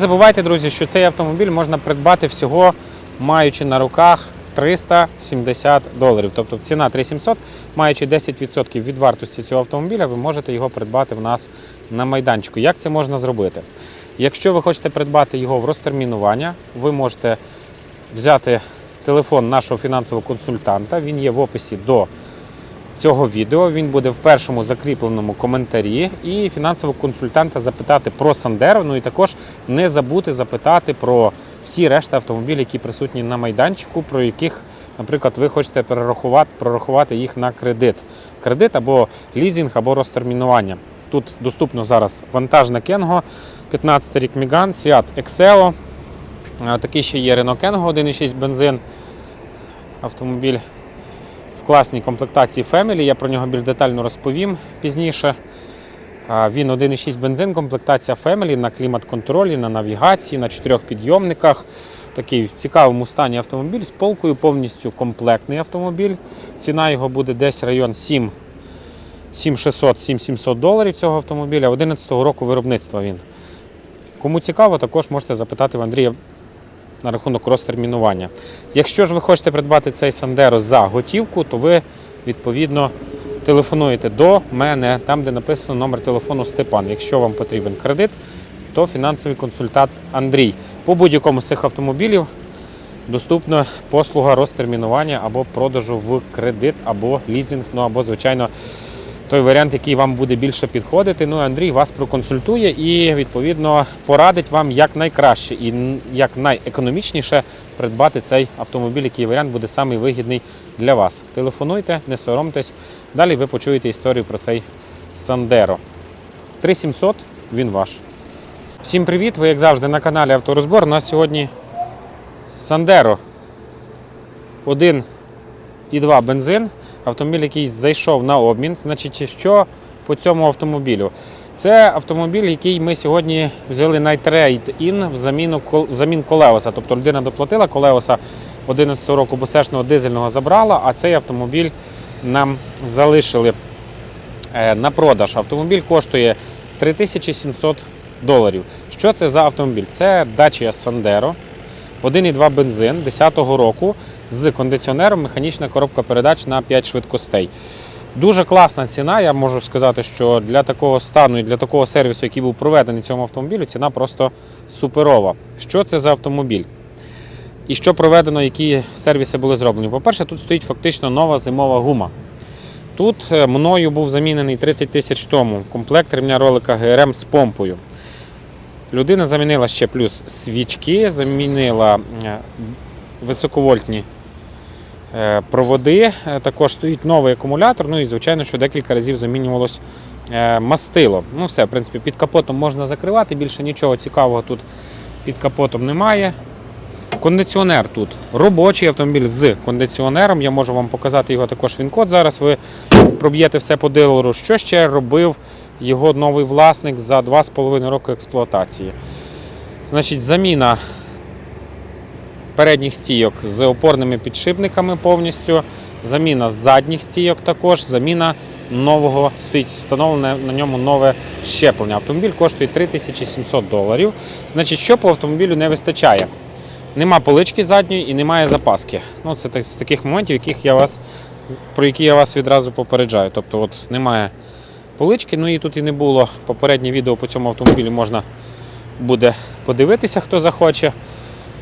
Забувайте, друзі, що цей автомобіль можна придбати всього, маючи на руках 370 доларів. Тобто ціна 3700, маючи 10% від вартості цього автомобіля, ви можете його придбати в нас на майданчику. Як це можна зробити? Якщо ви хочете придбати його в розтермінування, ви можете взяти телефон нашого фінансового консультанта. Він є в описі до цього відео. Він буде в першому закріпленому коментарі. І фінансового консультанта запитати про Сандеро. Ну і також не забути запитати про всі решта автомобілів, які присутні на майданчику, про яких, наприклад, ви хочете перерахувати, прорахувати їх на кредит. Кредит або лізинг, або розтермінування. Тут доступно зараз вантажна Кенго, 15 рік Міган, Seat. Е, Такий ще є Renault Kangoo 1.6 бензин. Автомобіль в класній комплектації Family. Я про нього більш детально розповім пізніше. Він 1.6 бензин, комплектація Family на клімат-контролі, на навігації, на чотирьох підйомниках. Такий в цікавому стані автомобіль з полкою, повністю комплектний автомобіль. Ціна його буде десь район 7 7600-7700 доларів цього автомобіля. 11-го року виробництва він. Кому цікаво, також можете запитати в Андрія на рахунок розтермінування. Якщо ж ви хочете придбати цей Сандеро за готівку, то ви відповідно телефонуєте до мене, там, де написано номер телефону Степан. Якщо вам потрібен кредит, то фінансовий консультант Андрій. По будь-якому з цих автомобілів доступна послуга розтермінування або продажу в кредит, або лізинг, ну або, звичайно, той варіант, який вам буде більше підходити. Ну, Андрій вас проконсультує і відповідно порадить вам як найкраще і як найекономічніше придбати цей автомобіль, який варіант буде самий вигідний для вас. Телефонуйте, не соромтесь. Далі ви почуєте історію про цей Сандеро. 3700 він ваш. Всім привіт! Ви як завжди на каналі Авторозбор. У нас сьогодні Сандеро 1 і 2 бензин. Автомобіль, який зайшов на обмін. Значить, що по цьому автомобілю? Це автомобіль, який ми сьогодні взяли на трейд-ін взамін колеоса. Тобто людина доплатила колеоса 11 року бусешного дизельного забрала, а цей автомобіль нам залишили е, на продаж. Автомобіль коштує 3700 доларів. Що це за автомобіль? Це Dacia Sandero, 1,2 бензин 10-го року з кондиціонером, механічна коробка передач на 5 швидкостей. Дуже класна ціна. Я можу сказати, що для такого стану і для такого сервісу, який був проведений цьому автомобілю, ціна просто суперова. Що це за автомобіль? І що проведено, які сервіси були зроблені? По-перше, тут стоїть фактично нова зимова гума. Тут е, мною був замінений 30 тисяч тому комплект ремня ролика ГРМ з помпою. Людина замінила ще плюс свічки, замінила е, високовольтні проводи. Е, Також стоїть новий акумулятор. Ну і звичайно, що декілька разів замінювалось е, мастило. Ну все, в принципі, під капотом можна закривати. Більше нічого цікавого тут під капотом немає. Кондиціонер тут робочий автомобіль з кондиціонером. Я можу вам показати його також він-код. Зараз ви проб'єте все по дилеру. Що ще робив його новий власник за 2,5 роки експлуатації? Значить, заміна передніх стійок з опорними підшипниками повністю, заміна задніх стійок також, заміна нового, стоїть встановлене на ньому нове щеплення. Автомобіль коштує 3700 доларів. Значить, що по автомобілю не вистачає? Нема полички задньої і немає запаски. Ну, це з таких моментів, яких я вас, про які я вас відразу попереджаю. Тобто, от немає полички, ну і тут і не було. Попереднє відео по цьому автомобілю можна буде подивитися, хто захоче.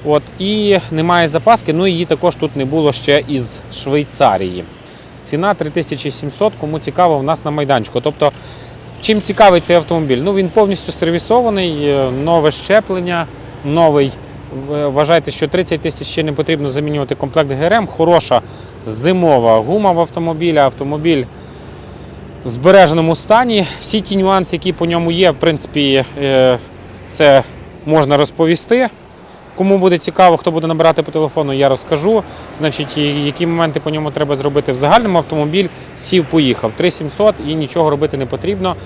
От, і немає запаски, ну її також тут не було ще із Швейцарії. Ціна 3700, кому цікаво, в нас на майданчику. Тобто, чим цікавий цей автомобіль? Ну, він повністю сервісований, е, нове щеплення, новий. В- Вважайте, що 30 тисяч ще не потрібно замінювати комплект ГРМ. Хороша зимова гума в автомобілі. Автомобіль в збереженому стані. Всі ті нюанси, які по ньому є, в принципі, е, це можна розповісти. Кому буде цікаво, хто буде набирати по телефону, я розкажу. Значить, які моменти по ньому треба зробити. В загальному автомобіль сів, поїхав. 3700 і нічого робити не потрібно.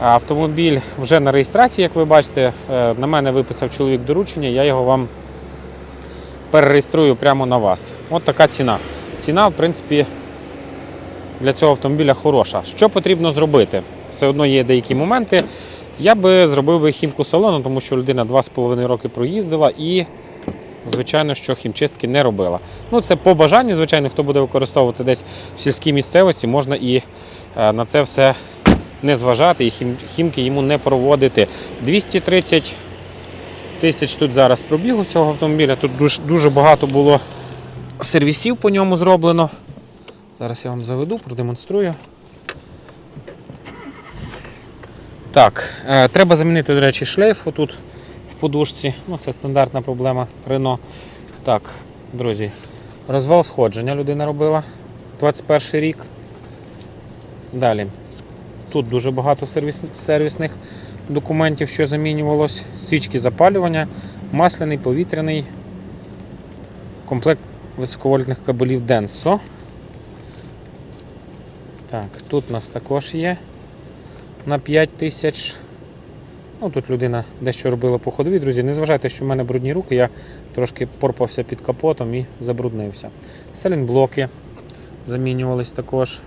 Автомобіль вже на реєстрації, як ви бачите. Е, На мене виписав чоловік доручення, я його вам перереєструю прямо на вас. От така ціна. Ціна, в принципі, для цього автомобіля хороша. Що потрібно зробити? Все одно є деякі моменти. Я би зробив би хімку салону, тому що людина 2,5 роки проїздила і, звичайно, що хімчистки не робила. Ну, це по бажанню, звичайно, хто буде використовувати десь в сільській місцевості, можна і е, на це все не зважати і хім, хімки йому не проводити. 230 тисяч тут зараз пробігу цього автомобіля. Тут дуже, дуже багато було сервісів по ньому зроблено. Зараз я вам заведу, продемонструю. Так, е, треба замінити, до речі, шлейф отут в подушці. Ну, це стандартна проблема Рено. Так, друзі, розвал сходження людина робила 21 рік. Далі. Тут дуже багато сервіс, сервісних документів, що замінювалось. Свічки запалювання, масляний, повітряний, комплект високовольтних кабелів Denso. Так, тут у нас також є на 5 тисяч. Ну, тут людина дещо робила по ходові, друзі. Не зважайте, що в мене брудні руки, я трошки порпався під капотом і забруднився. Селінблоки замінювались також.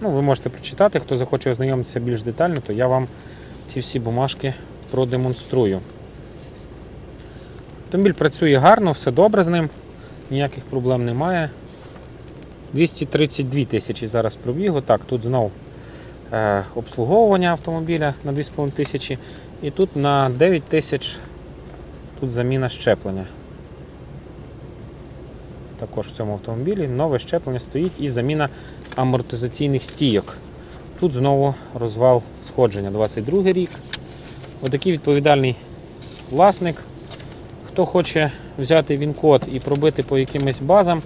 Ну, ви можете прочитати, хто захоче ознайомитися більш детально, то я вам ці всі бумажки продемонструю. Автомобіль працює гарно, все добре з ним, ніяких проблем немає. 232 тисячі зараз пробігу. Так, тут знову обслуговування автомобіля на 2,5 тисячі. І тут на 9 тисяч тут заміна щеплення. Також в цьому автомобілі нове щеплення стоїть і заміна амортизаційних стійок. Тут знову розвал сходження 22 рік. Отакий відповідальний власник. Хто хоче взяти він-код і пробити по якимось базам,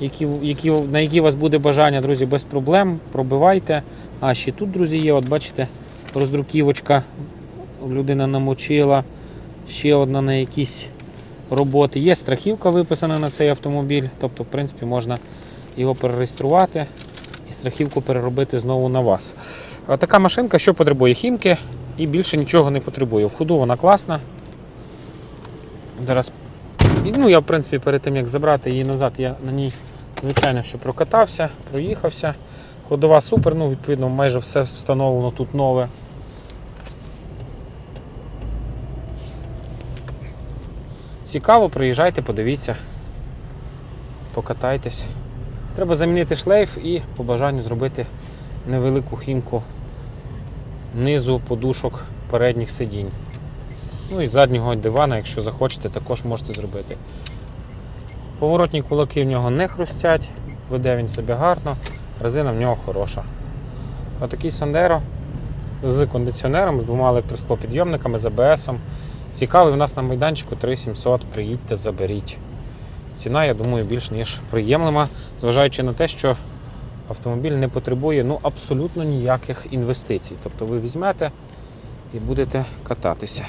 які, які, на які у вас буде бажання, друзі, без проблем, пробивайте. А ще тут, друзі, є, от бачите, роздруківочка. Людина намочила. Ще одна на якісь роботи. Є страхівка виписана на цей автомобіль, тобто, в принципі, можна його перереєструвати і страхівку переробити знову на вас. Така машинка, що потребує хімки і більше нічого не потребує. В ходу вона класна. Зараз, ну я в принципі перед тим як забрати її назад, я на ній, звичайно, що прокатався, проїхався. Ходова супер, ну відповідно майже все встановлено тут нове. Цікаво, приїжджайте, подивіться, покатайтесь. Треба замінити шлейф і по бажанню зробити невелику хімку низу подушок передніх сидінь. Ну і заднього дивана, якщо захочете, також можете зробити. Поворотні кулаки в нього не хрустять, веде він себе гарно, резина в нього хороша. Отакий Сандеро з кондиціонером, з двома електросклопідйомниками, з АБСом. Цікавий в нас на майданчику 3700, приїдьте, заберіть. Ціна, я думаю, більш ніж приємлива, зважаючи на те, що автомобіль не потребує ну, абсолютно ніяких інвестицій. Тобто ви візьмете і будете кататися.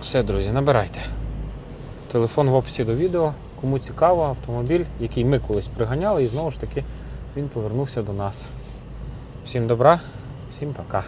Все, друзі, набирайте. Телефон в описі до відео. Кому цікаво, автомобіль, який ми колись приганяли, і знову ж таки він повернувся до нас. Всім добра, всім пока.